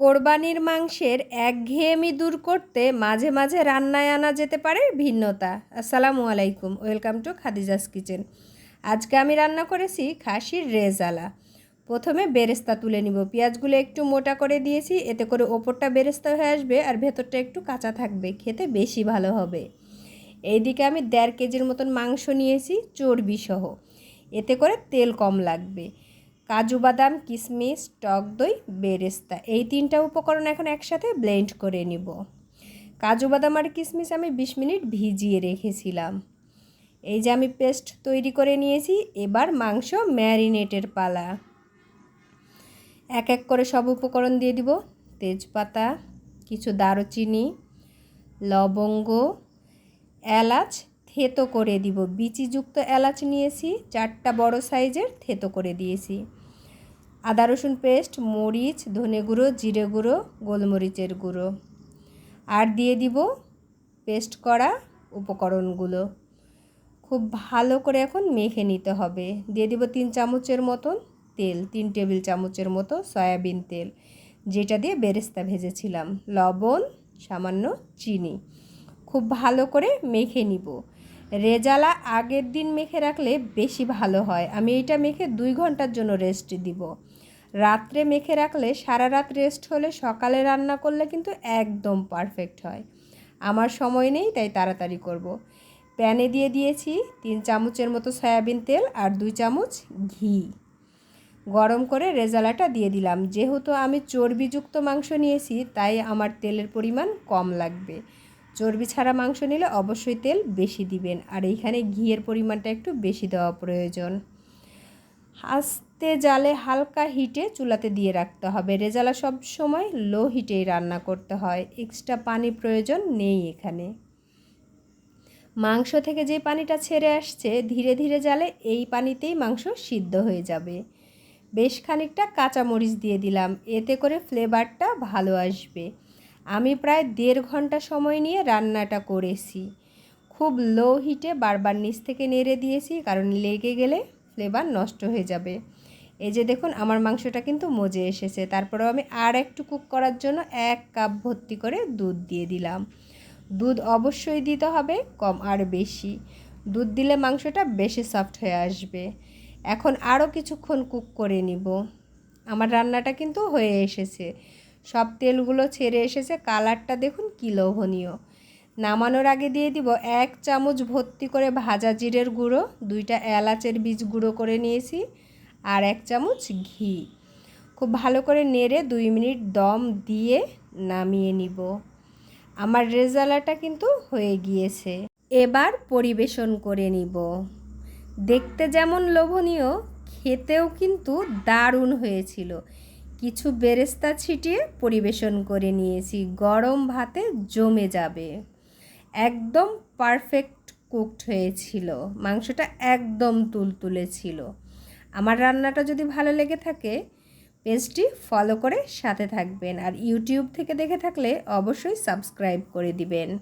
কোরবানির মাংসের একঘেয়েমি দূর করতে মাঝে মাঝে রান্নায় আনা যেতে পারে ভিন্নতা। আসসালামু আলাইকুম, ওয়েলকাম টু খাদিজাস কিচেন। আজকে আমি রান্না করেছি খাসির রেজালা। প্রথমে বেরেস্তা তুলে নিব। পেঁয়াজগুলো একটু মোটা করে দিয়েছি, এতে করে ওপরটা বেরেস্তা হয়ে আসবে আর ভেতরটা একটু কাঁচা থাকবে, খেতে বেশি ভালো হবে। এইদিকে আমি দেড় কেজির মতন মাংস নিয়েছি চর্বি সহ এতে করে তেল কম লাগবে। কাজু বাদাম কিশমিশ টক দই, বেরেস্তা। এই তিনটা উপকরণ এখন একসাথে ব্লেন্ড করে নিব। কাজু বাদাম আর কিশমিশ আমি বিশ মিনিট ভিজিয়ে রেখেছিলাম। এই যে আমি পেস্ট তৈরি করে নিয়েছি, এবার মাংস ম্যারিনেটের পালা। এক এক করে সব উপকরণ দিয়ে দিব। তেজপাতা, কিছু দারুচিনি, লবঙ্গ, এলাচ, থেতো করে দিব। বিচিযুক্ত এলাচ নিয়েছি, চারটা বড় সাইজের থেতো করে দিয়েছি। আদা রসুন পেস্ট, মরিচ, ধনে গুঁড়ো, জিরে গুঁড়ো, গোলমরিচের গুঁড়ো। আর দিয়ে দিব পেস্ট করা উপকরণগুলো। খুব ভালো করে এখন মেখে নিতে হবে। দিয়ে দিব তিন চামচের মতন তেল, তিন টেবিল চামচের মতো সয়াবিন তেল, যেটা দিয়ে বেরেস্তা ভেজেছিলাম। লবণ, সামান্য চিনি। খুব ভালো করে মেখে নিব। রেজালা আগের দিন মেখে রাখলে বেশি ভালো হয়। আমি এইটা মেখে দুই ঘণ্টার জন্য রেস্ট দিব। রাত্রে মেখে রাখলে সারা রাত রেস্ট হলে সকালে রান্না করলে কিন্তু একদম পারফেক্ট হয়। আমার সময় নেই, তাই তাড়াতাড়ি করব। প্যানে দিয়ে দিয়েছি তিন চামচের মতো সয়াবিন তেল আর দুই চামচ ঘি। গরম করে রেজালাটা দিয়ে দিলাম। যেহেতু আমি চর্বিযুক্ত মাংস নিয়েছি, তাই আমার তেলের পরিমাণ কম লাগবে। চর্বি ছাড়া মাংস নিলে অবশ্যই তেল বেশি দিবেন। আর এইখানে ঘিয়ের পরিমাণটা একটু বেশি দেওয়া প্রয়োজন। আস্তে জালে হালকা হিটে চুলাতে দিয়ে রাখতে হবে। রেজালা সব সময় লো হিটেই রান্না করতে হয়। এক্সট্রা পানি প্রয়োজন নেই এখানে। মাংস থেকে যে পানিটা ছেড়ে আসছে, ধীরে ধীরে জালে এই পানিতেই মাংস সিদ্ধ হয়ে যাবে। বেশ খানিকটা কাঁচামরিচ দিয়ে দিলাম। এতে করে ফ্লেভারটা ভালো আসবে। আমি প্রায় দেড় ঘণ্টা সময় নিয়ে রান্নাটা করেছি। খুব লো হিটে বারবার নিচ থেকে নেড়ে দিয়েছি, কারণ লেগে গেলে ফ্লেভার নষ্ট হয়ে যাবে। এই যে দেখুন, আমার মাংসটা কিন্তু মজে এসেছে। তারপরেও আমি আর একটু কুক করার জন্য এক কাপ ভর্তি করে দুধ দিয়ে দিলাম। দুধ অবশ্যই দিতে হবে, কম আর বেশি। দুধ দিলে মাংসটা বেশি সফট হয়ে আসবে। এখন আরও কিছুক্ষণ কুক করে নিব। আমার রান্নাটা কিন্তু হয়ে এসেছে। সব তেলগুলো ছেড়ে এসেছে, কালারটা দেখুন কী লোভনীয়। নামানোর আগে দিয়ে দিব এক চামচ ভর্তি করে ভাজা জিরের গুঁড়ো, দুইটা এলাচের বীজ গুঁড়ো করে নিয়েছি আর এক চামচ ঘি। খুব ভালো করে নেড়ে দুই মিনিট দম দিয়ে নামিয়ে নিব। আমার রেজালাটা কিন্তু হয়ে গিয়েছে। এবার পরিবেশন করে নিব। দেখতে যেমন লোভনীয়, খেতেও কিন্তু দারুণ হয়েছিল। কিছু বেরেস্তা ছিটিয়ে পরিবেশন করে নিয়েছি। গরম ভাতে জমে যাবে। একদম পারফেক্ট কুকড হয়েছিল। মাংসটা একদম তুলতুলে ছিল। আমার রান্নাটা যদি ভালো লেগে থাকে, পেজটি ফলো করে সাথে থাকবেন। আর ইউটিউব থেকে দেখে থাকলে অবশ্যই সাবস্ক্রাইব করে দিবেন।